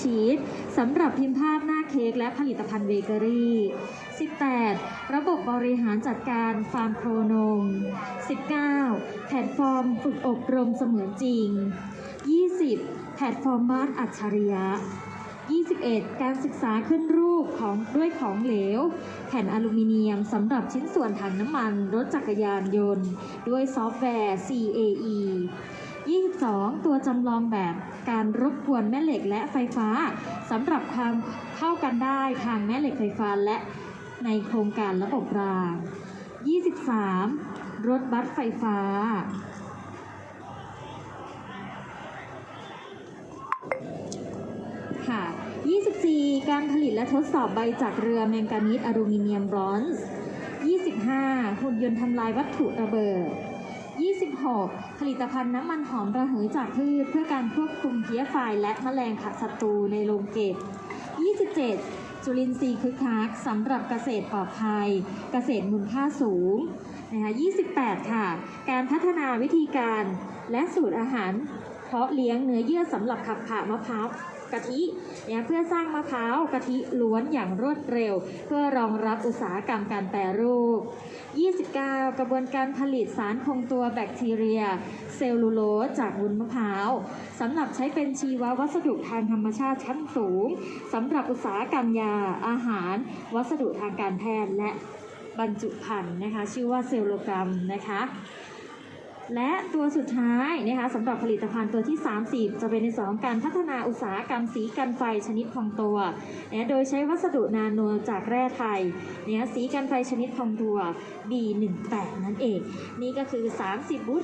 ชีสสำหรับพิมพ์ภาพหน้าเค้กและผลิตภัณฑ์เบเกอรี่ 18. ระบบบริหารจัดการฟาร์มโครนม 19. แพลตฟอร์มฝึกอบรมเสมือนจริง 20. แพลตฟอร์มบ้านอัจฉริยะ 21. การศึกษาขึ้นรูปของด้วยของเหลว แผ่นอลูมิเนียมสำหรับชิ้นส่วนถังน้ำมัน รถจักรยานยนต์ ด้วยซอฟต์แวร์ CAE 22 ตัวจำลองแบบการรบกวนแม่เหล็กและไฟฟ้าสำหรับความเข้ากันได้ทางแม่เหล็กไฟฟ้าและในโครงการระบบราง 23 รถบัสไฟฟ้า ค่ะ 24 การผลิตและทดสอบใบจากเรือแมงกานีสอลูมิเนียมบรอนซ์ 25 หุ่นยนต์ทำลายวัตถุระเบิด 26 ผลิตภัณฑ์น้ำมันหอมระเหยจากพืช เพื่อการควบคุมเพี้ยไฟและแมลงขัดศัตรูในโรงเก็บ 27 จุลินทรีย์คึกคักสำหรับเกษตรปลอดภัย เกษตรมูลค่าสูงนะคะ28 ค่ะ การพัฒนาวิธีการและสูตรอาหาร เพาะเลี้ยงเนื้อเยื่อสำหรับขับผ่ามะพร้าว กะทิเนี่ยเพื่อสร้างมะพร้าวกะทิล้วนอย่างรวดเร็ว เพื่อรองรับอุตสาหกรรมการแปรรูป 29 กระบวนการผลิตสารคงตัวแบคทีเรีย เซลลูโลสจากวุ้นมะพร้าวสำหรับใช้เป็นชีววัสดุทางธรรมชาติชั้นสูงสำหรับอุตสาหกรรมยาอาหาร วัสดุทางการแพทย์และบรรจุภัณฑ์นะคะ ชื่อว่าเซลโลกรัมนะคะ และตัวสุดท้ายนะคะสำหรับผลิตภัณฑ์ตัวที่ 30 จะเป็นในส่วนของการพัฒนาอุตสาหกรรมสีกันไฟชนิดทองตัวนะโดยใช้วัสดุนาโนจากแร่ไทยเนี่ยสีกันไฟชนิดทองตัว B18 นั่นเอง นี่ก็คือ 30บูธ